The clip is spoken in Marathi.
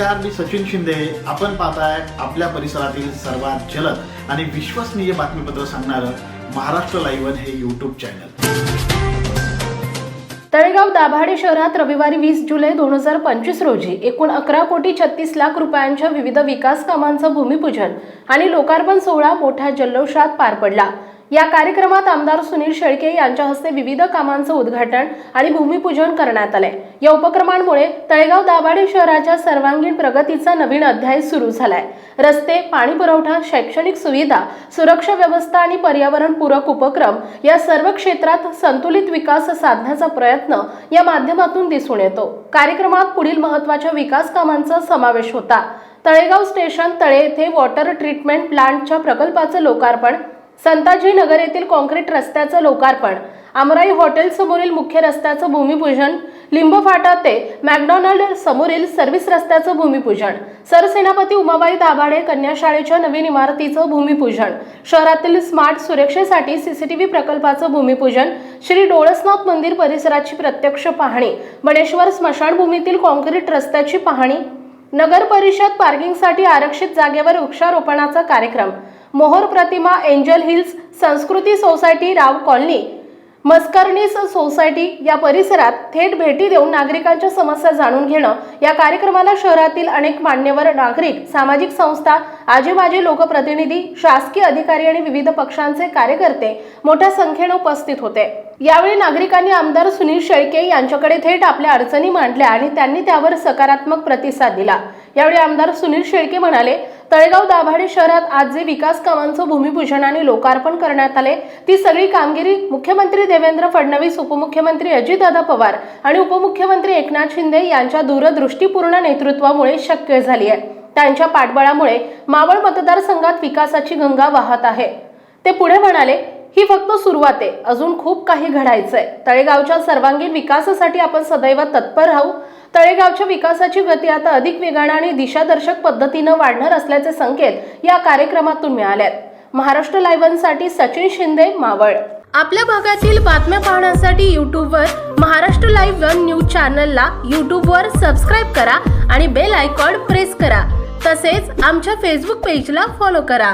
नमस्कार मी सचिन शिंदे. आपण पाहताय आपल्या परिसरातील सर्वात जलद आणि विश्वसनीय बातमीपत्र सांगणारं महाराष्ट्र लाईव्ह हे युट्यूब चॅनल तळेगाव दाभाडे शहरात रविवारी वीस जुलै दोन हजार पंचवीस रोजी एकूण अकरा कोटी छत्तीस लाख रुपयांच्या विविध विकास कामांचं भूमिपूजन आणि लोकार्पण सोहळा मोठ्या जल्लोषात पार पडला. या कार्यक्रमात आमदार सुनील शेळके यांच्या हस्ते विविध कामांचं उद्घाटन आणि भूमिपूजन करण्यात आलंय. या उपक्रमांमुळे तळेगाव दाभाडे शहराच्या सर्वांगीण प्रगतीचा नवीन अध्याय सुरू झालाय. रस्ते पाणी पुरवठा शैक्षणिक सुविधा सुरक्षा व्यवस्था आणि पर्यावरण पूरक उपक्रम या सर्व क्षेत्रात संतुलित विकास साधण्याचा प्रयत्न या माध्यमातून दिसून येतो. कार्यक्रमात पुढील महत्त्वाच्या विकास कामांचा समावेश होता. तळेगाव स्टेशन तळे येथे वॉटर ट्रीटमेंट प्लांटच्या प्रकल्पाचं लोकार्पण संताजी नगर येथील कॉन्क्रीट रस्त्याचं लोकार्पण. आमराई हॉटेल समोरील मुख्य रस्त्याचं भूमिपूजन. लिंब फाटा ते मॅकडॉनल्ड समोरील सर्व्हिस रस्त्याचं भूमिपूजन. सरसेनापती उमाबाई दाभाडे कन्या शाळेच्या नवीन इमारतीचं भूमिपूजन. शहरातील स्मार्ट सुरक्षेसाठी सीसीटीव्ही प्रकल्पाचं भूमिपूजन. श्री डोळसनाथ मंदिर परिसराची प्रत्यक्ष पाहणी. मणेश्वर स्मशानभूमीतील कॉन्क्रीट रस्त्याची पाहणी. नगर परिषद पार्किंगसाठी आरक्षित जागेवर वृक्षारोपणाचा कार्यक्रम. Mohar Pratima Angel Hills Sanskruti society Rao colony. Mascarenhas society या परिसरात थेट भेटी देऊन नागरिकांच्या समस्या जाणून घेणं. या कार्यक्रमाला शहरातील अनेक मान्यवर नागरिक सामाजिक संस्था आजेबाजे लोकप्रतिनिधी शासकीय अधिकारी आणि विविध पक्षांचे कार्यकर्ते मोठ्या संख्येनं उपस्थित होते. यावेळी नागरिकांनी आमदार सुनील शेळके यांच्याकडे थेट आपल्या अडचणी मांडल्या आणि त्यांनी त्यावर सकारात्मक प्रतिसाद दिला. यावेळी आमदार सुनील शेळके म्हणाले तळेगाव दाभाडे शहरात आज जे विकास कामांचं भूमिपूजन आणि लोकार्पण करण्यात आले ती सगळी कामगिरी मुख्यमंत्री देवेंद्र फडणवीस उपमुख्यमंत्री अजितदादा पवार आणि उपमुख्यमंत्री एकनाथ शिंदे यांच्या दूरदृष्टीपूर्ण नेतृत्वामुळे शक्य झाली आहे त्यांच्या पाठबळामुळे मावळ मतदारसंघात विकासाची गंगा वाहत आहे. ते पुढे म्हणाले ही फक्त सुरुवात आहे. अजून खूप काही घडायचंय. तळेगावच्या सर्वांगीण विकासासाठी आपण सदैव तत्पर राहू. तळेगावच्या विकासाची गती आता अधिक वेगानं आणि दिशादर्शक पद्धतीनं वाढणार असल्याचे संकेत या कार्यक्रमातून मिळालेत महाराष्ट्र लाईव्हसाठी सचिन शिंदे मावळ. आपल्या भागातील बातम्या पाहण्यासाठी यूट्यूबवर महाराष्ट्र लाईव्ह वन न्यूज चॅनलला यूट्यूबवर सबस्क्राईब करा आणि बेल आयकॉन प्रेस करा. तसेच आमच्या फेसबुक पेजला फॉलो करा.